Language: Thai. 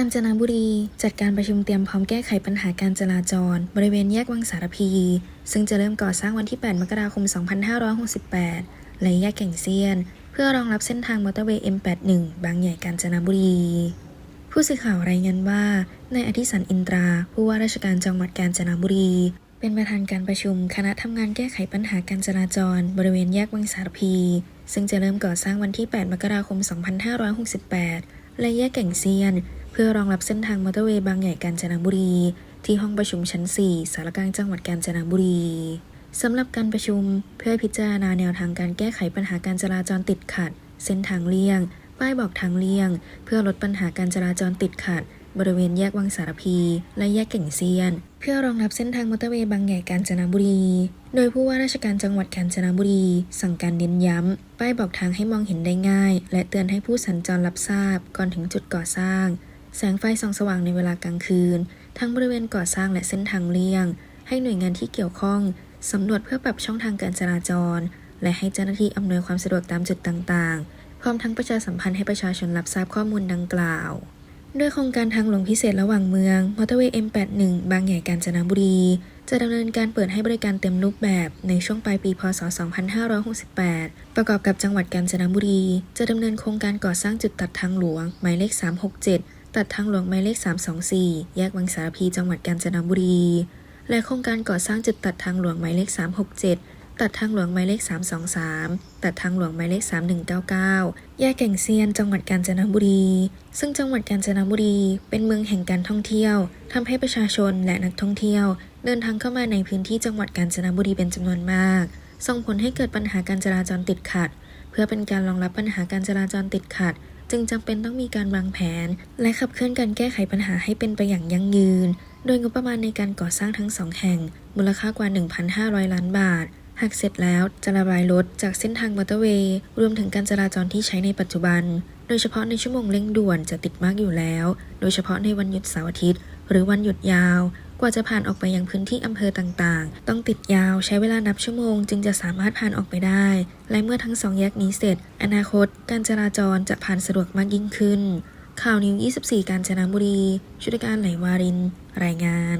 กาญจนบุรี จัดการประชุมเตรียมพร้อมแก้ไขปัญหาการจราจร บริเวณแยกวังสารพี ซึ่งจะเริ่มก่อสร้างวันที่ 8 มกราคม 2568 และแยกแก่งเซียน เพื่อรองรับเส้นทางมอเตอร์เวย์ M81 บางใหญ่กาญจนบุรี ผู้สื่อข่าวรายงานว่านายอธิสันอินตรา ผู้ว่าราชการจังหวัดกาญจนบุรี เป็นประธานการประชุมคณะทำงานแก้ไขปัญหาการจราจร บริเวณแยกวังสารพี ซึ่งจะเริ่มก่อสร้างวันที่ 8 มกราคม 2568 และแยกแก่งเซียน พื่อรองรับเส้นทางมอเตอร์เวย์บางใหญ่กาญจนบุรี ที่ห้องประชุมชั้น 4 สารกลางจังหวัดกาญจนบุรีสำหรับการประชุมเพื่อพิจารณาแนวทางการแก้ไขปัญหาการจราจรติดขัด เส้นทางเลี่ยง ป้ายบอกทางเลี่ยง เพื่อลดปัญหาการจราจรติดขัด บริเวณแยกวังสารพี และแยกแก่งเซียน เพื่อรองรับเส้นทางมอเตอร์เวย์บางใหญ่กาญจนบุรี โดยผู้ว่าราชการจังหวัดกาญจนบุรี สั่งการเน้นย้ำ ป้ายบอกทางให้มองเห็นได้ง่าย และเตือนให้ผู้สัญจรรับทราบก่อนถึงจุดก่อสร้าง แสงไฟส่องสว่างในเวลากลางคืน ทั้งบริเวณก่อสร้างและเส้นทางเลี่ยง ให้หน่วยงานที่เกี่ยวข้องสำรวจเพื่อปรับช่องทางการจราจร และให้เจ้าหน้าที่อำนวยความสะดวกตามจุดต่างๆ พร้อมทั้งประชาสัมพันธ์ให้ประชาชนรับทราบข้อมูลดังกล่าวด้วยโครงการทางหลวงพิเศษระหว่างเมืองมอเตอร์เวย์ M81 บางใหญ่กาญจนบุรี จะดำเนินการเปิดให้บริการเต็มรูปแบบในช่วงปลายปี พศ 2568 ประกอบกับจังหวัดกาญจนบุรี จะดำเนินโครงการก่อสร้างจุดตัดทางหลวง หมายเลข 367 ตัดทางหลวงหมายเลข 324 แยกวังสารพีจังหวัดกาญจนบุรี และโครงการก่อสร้างจุดตัดทางหลวงหมายเลข 367ตัดทางหลวงหมายเลข 323 ตัดทางหลวงหมายเลข 3199 แยกแก่งเซียน จังหวัดกาญจนบุรี ซึ่งจังหวัดกาญจนบุรี เป็นเมืองแห่งการท่องเที่ยวทำให้ประชาชนและนักท่องเที่ยว เดินทางเข้ามาในพื้นที่จังหวัดกาญจนบุรีเป็นจำนวนมาก ส่งผลให้เกิดปัญหาการจราจรติดขัด เพื่อเป็นการรองรับปัญหาการจราจรติดขัด จึงจำเป็นต้องมีการวางแผน และขับเคลื่อนการแก้ไขปัญหาให้เป็นไปอย่างยั่งยืน โดยงบประมาณในการก่อสร้างทั้งสองแห่ง มูลค่ากว่า 1,500 ล้านบาท หากเสร็จแล้วจะระบายรถจากเส้นทางมอเตอร์เวย์รวมถึงการจราจรที่ใช้ในปัจจุบัน โดยเฉพาะในชั่วโมงเร่งด่วนจะติดมากอยู่แล้ว โดยเฉพาะในวันหยุดเสาร์อาทิตย์ หรือวันหยุดยาว กว่าจะผ่านออกไปยังพื้นที่อำเภอต่างๆ ต้องติดยาวใช้เวลานับชั่วโมง จึงจะสามารถผ่านออกไปได้ และเมื่อทั้งสองแยกนี้เสร็จ อนาคตการจราจรจะผ่านสะดวกมากยิ่งขึ้น ข่าวนิว 24 การจนบุรี ชุดการไหลวาริน รายงาน